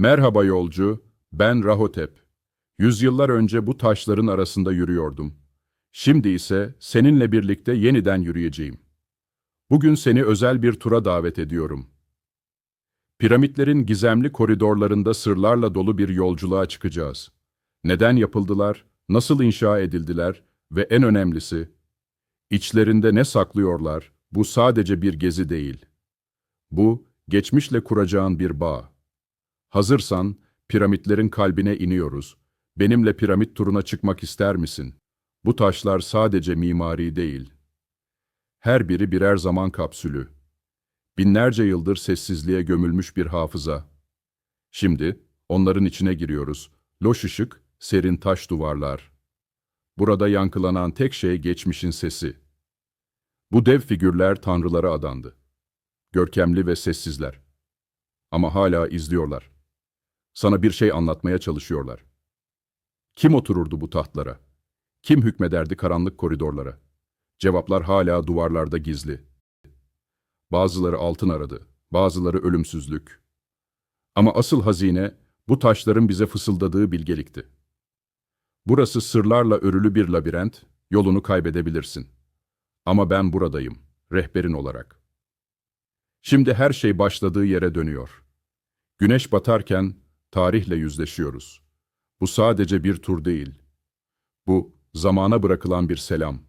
Merhaba yolcu, ben Rahotep. Yüzyıllar önce bu taşların arasında yürüyordum. Şimdi ise seninle birlikte yeniden yürüyeceğim. Bugün seni özel bir tura davet ediyorum. Piramitlerin gizemli koridorlarında sırlarla dolu bir yolculuğa çıkacağız. Neden yapıldılar, nasıl inşa edildiler ve en önemlisi, içlerinde ne saklıyorlar, bu sadece bir gezi değil. Bu, geçmişle kuracağın bir bağ. Hazırsan, piramitlerin kalbine iniyoruz. Benimle piramit turuna çıkmak ister misin? Bu taşlar sadece mimari değil. Her biri birer zaman kapsülü. Binlerce yıldır sessizliğe gömülmüş bir hafıza. Şimdi onların içine giriyoruz. Loş ışık, serin taş duvarlar. Burada yankılanan tek şey geçmişin sesi. Bu dev figürler tanrılara adandı. Görkemli ve sessizler. Ama hala izliyorlar. Sana bir şey anlatmaya çalışıyorlar. Kim otururdu bu tahtlara? Kim hükmederdi karanlık koridorlara? Cevaplar hala duvarlarda gizli. Bazıları altın aradı, bazıları ölümsüzlük. Ama asıl hazine bu taşların bize fısıldadığı bilgelikti. Burası sırlarla örülü bir labirent, yolunu kaybedebilirsin. Ama ben buradayım, rehberin olarak. Şimdi her şey başladığı yere dönüyor. Güneş batarken tarihle yüzleşiyoruz. Bu sadece bir tur değil. Bu zamana bırakılan bir selam.